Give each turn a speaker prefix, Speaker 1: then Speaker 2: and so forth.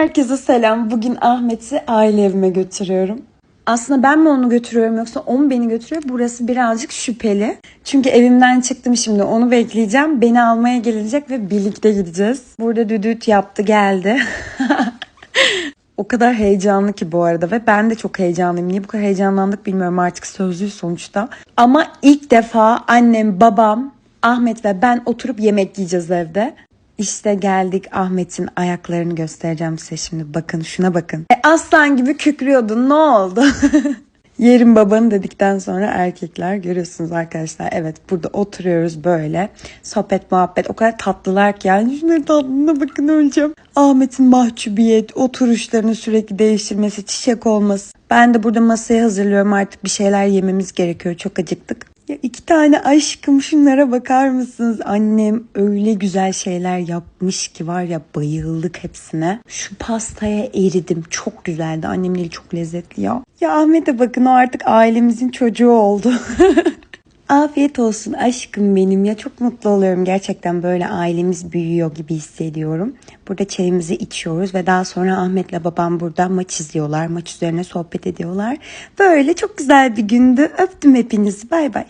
Speaker 1: Herkese selam. Bugün Ahmet'i aile evime götürüyorum. Aslında ben mi onu götürüyorum yoksa o mu beni götürüyor? Burası birazcık şüpheli. Çünkü evimden çıktım şimdi onu bekleyeceğim. Beni almaya gelecek ve birlikte gideceğiz. Burada düdüt yaptı geldi. o kadar heyecanlı ki bu arada ve ben de çok heyecanlıyım. Niye bu kadar heyecanlandık bilmiyorum artık sözlü sonuçta. Ama ilk defa annem, babam, Ahmet ve ben oturup yemek yiyeceğiz evde. İşte geldik Ahmet'in ayaklarını göstereceğim size şimdi. Bakın şuna bakın. E, aslan gibi kükrüyordu ne oldu? Yerim babanı dedikten sonra erkekler görüyorsunuz arkadaşlar. Evet burada oturuyoruz böyle. Sohbet muhabbet o kadar tatlılar ki yani şunların tatlılığına bakın öleceğim. Ahmet'in mahcubiyet, oturuşlarını sürekli değiştirmesi, çiçek olması. Ben de burada masayı hazırlıyorum artık bir şeyler yememiz gerekiyor. Çok acıktık. Ya iki tane aşkım şunlara bakar mısınız? Annem öyle güzel şeyler yapmış ki var ya bayıldık hepsine. Şu pastaya eridim. Çok güzeldi. Annemin eli çok lezzetli ya. Ya Ahmet'e bakın o artık ailemizin çocuğu oldu. Afiyet olsun aşkım benim ya çok mutlu oluyorum gerçekten böyle ailemiz büyüyor gibi hissediyorum. Burada çayımızı içiyoruz ve daha sonra Ahmet'le babam burada maç izliyorlar. Maç üzerine sohbet ediyorlar. Böyle çok güzel bir gündü. Öptüm hepinizi. Bay bay.